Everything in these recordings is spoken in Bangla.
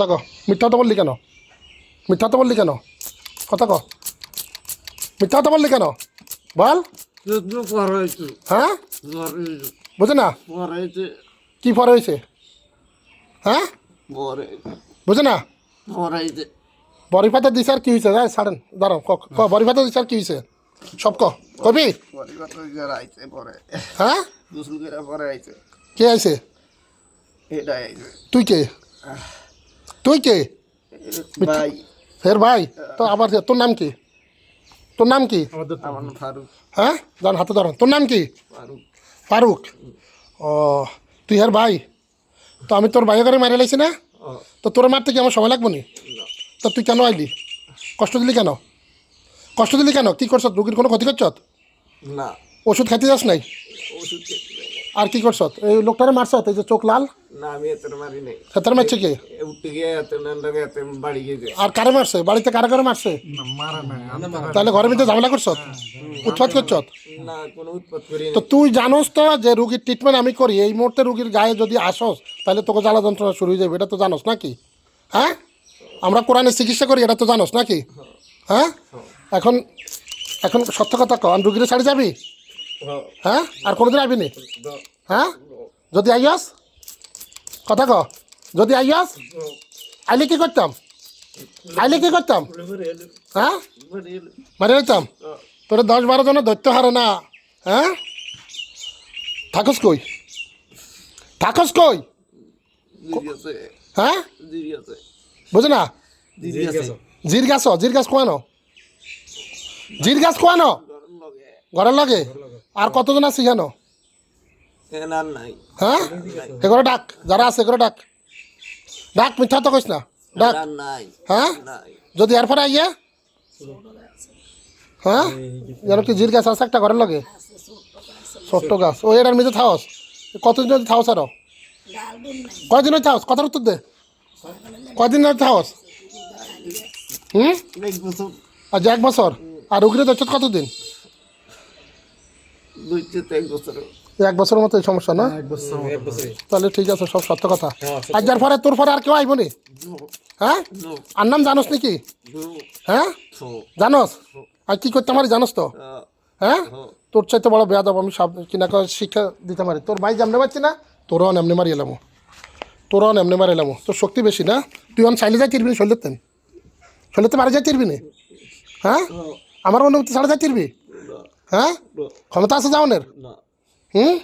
কথা ক। মিথ্যা কথা বললি কেন? মিথ্যা কথা বললি কেন? কথা ক। মিথ্যা কথা বললি কেন? বল। হ্যাঁ? বুঝে না? কি পরে হয়েছে? হ্যাঁ? বুঝে না? হয়েছে। বড়ি পাতা দিছে আর কি হয়েছে? হ্যাঁ ছাড়েন দাঁড়াও ক বড়ি পাতা দিছে আর কি হয়েছে? সব ক কবি? হ্যাঁ? কে আইছে? তুই কে? তুই কে? ভাই। ফের ভাই তো আবার তোর নাম কি? তোর নাম কি? আমার নাম ফারুক। হ্যাঁ? যান হাতে ধরেন তোর নাম কি? ফারুক। ফারুক। ও তুই হের ভাই? তো আমি তোর ভাইয়ের ঘরে মারি লাইছি না? তো তোর মারতে কি আমার সময় লাগবো নি? তো তুই কেন আইলি? কষ্ট দিলি কেন? কষ্ট দিলি কেন? কি করছ? রুগীর কোনো ক্ষতি করছ? না। ওষুধ খাইতে যাস নাই? ওষুধ। আর কি করছ? এই লোকটারে মারছ? এই যে চোখ লাল? না আমি মারি নাই। মারছে কে? এ গিয়ে এত নান্ডাকে এত বাড়ি গিয়েছে আর কারে মারছে? বাড়িতে কারে কারে মারছে? তাহলে ঘরের ভিতরে ঝামেলা করছ? উৎপাত করছ। না কোনো উৎপাত করি তো তুই জানোস তো যে রুগীর ট্রিটমেন্ট আমি করি এই মুহূর্তে রুগীর গায়ে যদি আসস তাহলে তোকে জ্বালা যন্ত্রণা শুরু হয়ে যাবে এটা তো জানোস নাকি? হ্যাঁ? আমরা কোরআনের চিকিৎসা করি এটা তো জানোস নাকি? হ্যাঁ? এখন এখন সত্য কথা কন রুগীর ছাড়ি যাবি? হ্যাঁ? আর কোনোদিন আবি নি? হ্যাঁ? যদি আইয়াস? কথা ক। যদি আইয়াস? আইলে কি করতাম? আইলে কি করতাম? হ্যাঁ? মারি দিতাম তোরা দশ বারো জনের ধরতে হারে না। হ্যাঁ? থাকস কই? থাকস কই? হ্যাঁ? বুঝে না? জির গাছ জির গাছ কোয়ানো জির গাছ কোয়ানো ঘরের লাগে? আর কতজন আছে জানো হ্যাঁ? এগুলো ডাক যারা আছে এগুলো ডাক। ডাক মিথ্যা তো কইস না। ডাক। হ্যাঁ? যদি এর পরে আইয়া? হ্যাঁ? যেন কি জির গাছ আছে একটা ঘরের লাগে? ছোট্ট গাছ। ও এটার মধ্যে থাওস। কতদিন যদি থাওস আরও? কয়দিন হয়ে থাওস? কথার উত্তর দে। কয়দিন ধরে থাওস? হুম? আজ এক বছর। আর রুগীরে দেখছ কতদিন? দুই থেকে এক বছর এক বছরের মতো এই সমস্যা। না তাহলে ঠিক আছে সব সত্য কথা। আজ যার পরে তোর পরে আর কেউ আইব নি? হ্যাঁ? আর নাম জানোস নাকি হ্যাঁ? জানোস? আর কি করতে পারি জানোস তো? হ্যাঁ? তোর চাইতে বড় বেয়াদ আমি সব কিনা করে শিক্ষা দিতে পারি। তোর ভাই যেমনি পারছি না তোরও এমনি মারি এলাম। তোরও এমনি মারি এলাম। তোর শক্তি বেশি না? তুই অন চাইলে যাই তিরবি শরীরের তেন শরীরতে মারি যাই তিরবি নি? হ্যাঁ? আমার অনুভূতি ছাড়া যাই তিরবি হ্যাঁ? ক্ষমতা আছে যাওনের না। হুম?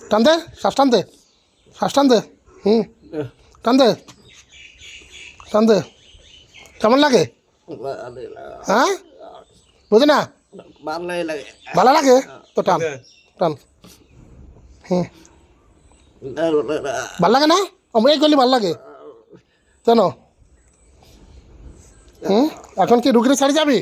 টান দে শ্বাস টান দে শ্বাস টান দে হুম? টান দে টান দে। কেমন লাগে? হ্যাঁ? বুঝে না? ভালো লাগে? তো টান টান। হুম। ভালো লাগে না। আমি এই করলে ভালো লাগে। জানো? হুম? এখন কি রুগীর ছাড়ি যাবি?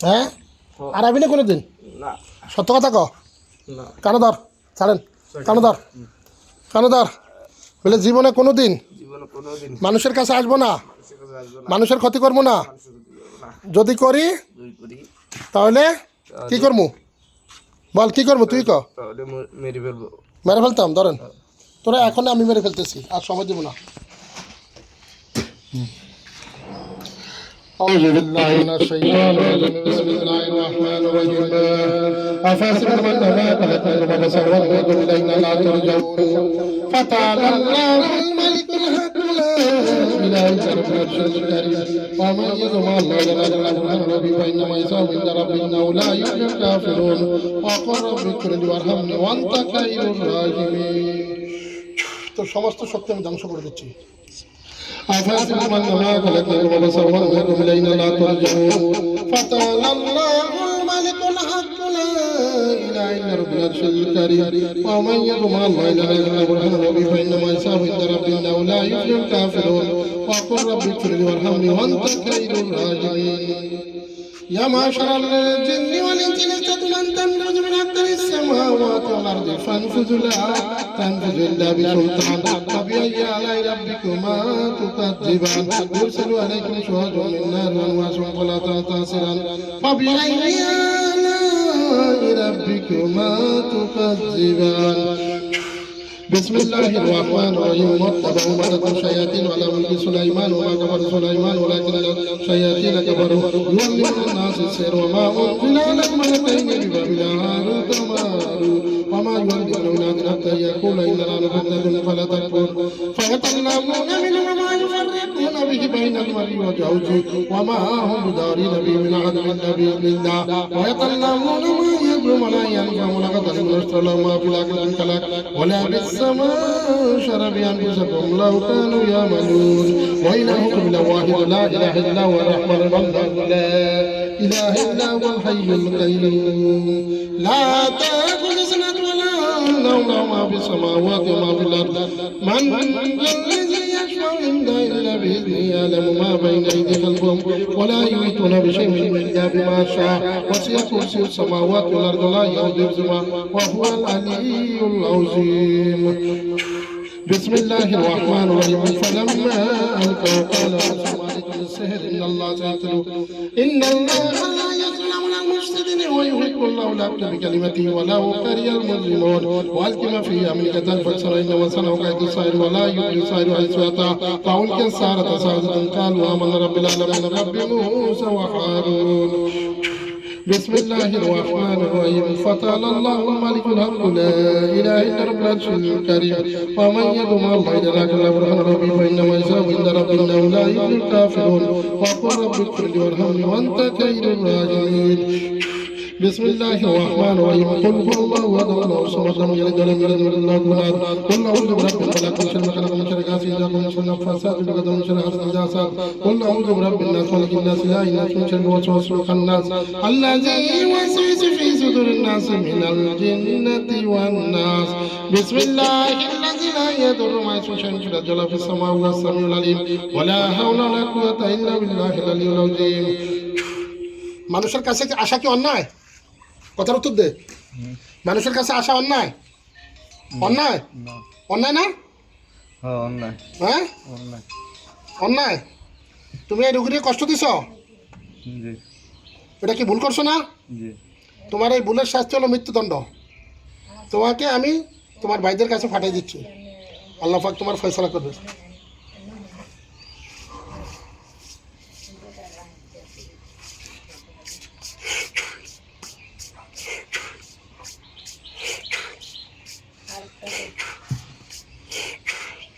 হ্যাঁ? আর আবি না কোনো দিন না। সত্য কথা ক না। কানো ধর ছাড়েন। কানো ধর কানো ধর বলে জীবনে কোনো দিন কোনোদিন মানুষের কাছে আসব না। মানুষের ক্ষতি করব না। যদি করি তাহলে কি করব বল কি করব তুই ক মেরে ফেলব। মেরে ফেলতাম ধরেন। তোরা এখন আমি মেরে ফেলতেছি আর সময় দেবো না। أعوذ بالله من الشيطان الرجيم بسم الله الرحمن الرحيم أفحسبتم أنما خلقناكم عبثا وأنتم إلينا لا ترجعون فتعالى الله الملك الحق لا إله إلا رب العرش الكريم ومن يدعو مع الله جل جلاله ربي فإنما يسوع عند ربي إنه لا يفلح الكافرون وقل رب اغفر لي وارحمني وأنت خير الراحمين তোর সমস্ত শক্তি আমি ধ্বংস করে দিচ্ছি أفحسبتم أنما خلقناكم عبثا وأنتم إلينا لا ترجعون فتعالى الله الملك الحق لا إله إلا رب العرش الكريم ومن يدعو مع الله إلها إلا برهان ربي فإنما يسعى عند ربي إنه لا يفلح الكافرون وقل رب اغفر لي وارحمني وأنت خير الراحمين يا معشر الجن والإنس إن استطعتم أن تنفذوا من أقدار السماوات والأرض فانفذوا لا تنفذوا إلا بسلطان فبأي آلاء ربكما تكذبان يرسل عليكم شهاد من نار وأنواس فلا تنتصران فبأي آلاء ربكما تكذبان بسم الله الرحمن الرحيم. واتبعوا ما الشياطين على ملك سليمان وما كفر سليمان ولكن الشياطين كفروا. يعلمون الناس السحر وما أنزل على الملكين ببابل هاروت وماروت وما يعلمون من أحد حتى يقول إننا نفتن فلا تكفر. فيتعلمون منه ما يفرقون به بين المرء وزوجه وما هم بدارين به من أحد إلا بإذن الله. ويتعلمون يضر ولا ينفع ولقد علموا اشترى لهم ما في الآخرة من خلاق ولا بالسماء شر بأنفسكم لو كانوا يعملون وإلهكم إلا واحد لا إله إلا هو الرحمن الرحيم لا إله إلا هو الحي القيوم لا تأخذ سنة ولا نوم له ما في السماوات وما في الأرض من ذا الذي يشفع عنده إلا بإذنه يعلم ما بين أيدي خلقهم ولا يحيطون بشيء من إلا بما شاء وسع كرسي السماوات والأرض لا يؤوده حفظهما وهو العلي العظيم بسم الله الرحمن الرحيم فلما ألقوا قال موسى ما لكم السحر إن الله سيقتله إن الله لا يظلم المفسدين ويحق الله العبد بكلمته ولو كره المجرمون والق ما في أمريكا فاكسر إنما صنعوا كيد الساحر ولا يفلح الساحر حيث أتى فألقي السحرة ساجدا قالوا آمنا رب العالمين رب موسى وهارون. بسم الله الرحمن الرحيم. فتعالى الله الملك الحق لا إله إلا رب العرش الكريم. ومن يدعو مع الله لا برهان ربي فإنما يشاء عند ربي إنه لا يفلح الكافرون. وقل رب اغفر لي وارحمني وأنت خير الراحمين. بسم الله الرحمن الرحيم قل هو الله احد الله الصمد لم يلد ولم يولد ولم يكن له كفوا احد قل اعوذ برب الفلق من شر ما خلق من شر غاسق اذا وقب من شر النفاثات في العقد من شر حاسد اذا حسد قل اعوذ برب الناس ملك الناس اله الناس من شر الوسواس الخناس الذي يوسوس في صدور الناس من الجنة والناس بسم الله الذي لا يضر مع اسمه شيء في الأرض ولا في السماء وهو السميع العليم ولا حول ولا قوة إلا بالله العلي العظيم মানুষের কাছে কি আশা কি অন্যায় কথার উত্তর দে। মানুষের কাছে আসা অন্যায়? অন্যায়? অন্যায় না? হ্যাঁ অন্যায়। হ্যাঁ? অন্যায়। তুমি এই রুগীকে কষ্ট দিছ? এটা কি ভুল করছ না? তোমার এই ভুলের শাস্তি হলো মৃত্যুদণ্ড। তোমাকে আমি তোমার ভাইদের কাছে পাঠিয়ে দিচ্ছি। আল্লাহ পাক তোমার ফয়সলা করবে।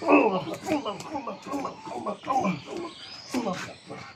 哦，够冷，够冷，够冷，够冷，够冷，够冷，够冷。